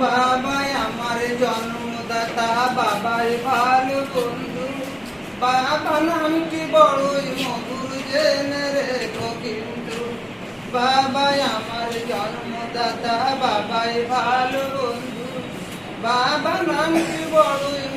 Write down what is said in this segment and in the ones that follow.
বাবাই আমার জন্মদাতা, বাবাই ভালো বন্ধু। বাবা নাম কি বড়ই মধুর, জেনে রেখো কিন্তু। বাবাই আমার জন্মদাতা, বাবাই ভালো বন্ধু। বাবা নাম কি বড়ই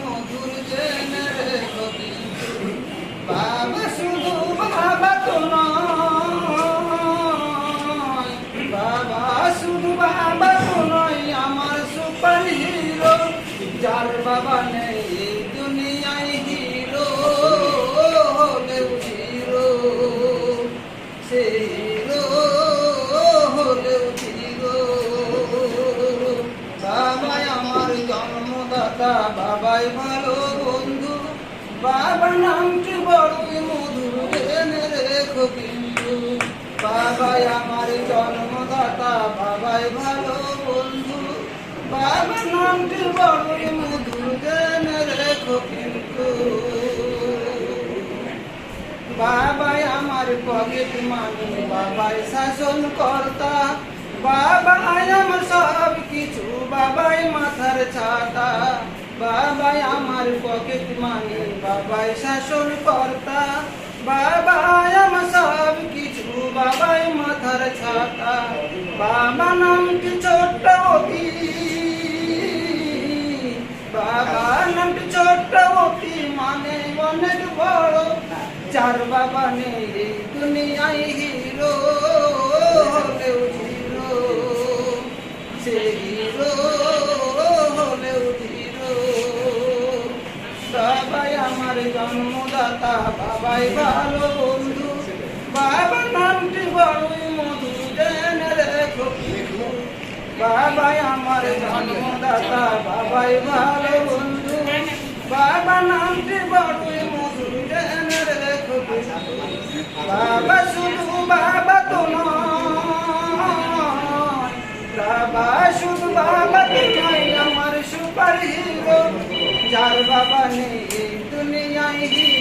যার বাবা নেই, দুনিয়ায় হিরো হলেও হিরো সে হিরো হলেও হিরো বাবাই আমার জন্মদাতা, বাবাই ভালো বন্ধু। বাবা নামটি বড়ই মধুর রেখো কিন্তু বাবাই আমার জন্মদাতা বাবাই ভালো বন্ধু বাবা নামটি বাবাই বাবাই মাথার ছাতা, বাবাই আমার পকেট মানি, বাবাই শাসন কর্তা, বাবাই আমার সব কিছু, বাবাই মাথার ছাতা, বাবা নামটি ছোট্ট অতি মানে অনেক বড়। যার বাবা নেই দুনিয়ায় হিরো, হলেও হিরো সে হিরো, হলেও হিরো বাবাই আমার জন্মদাতা, বাবাই ভালো বন্ধু। বাবা নামটি বড়ই মধু জেনে রেখো। বাবাই আমার জন্মদাতা, বাবাই ভালো বাবা নামটি বড়ই জেনে বাবা শুধু বাবা তো বাবা শুধু বাবা আমার সুপার হিরো যার বাবা নেই দুনিয়ায়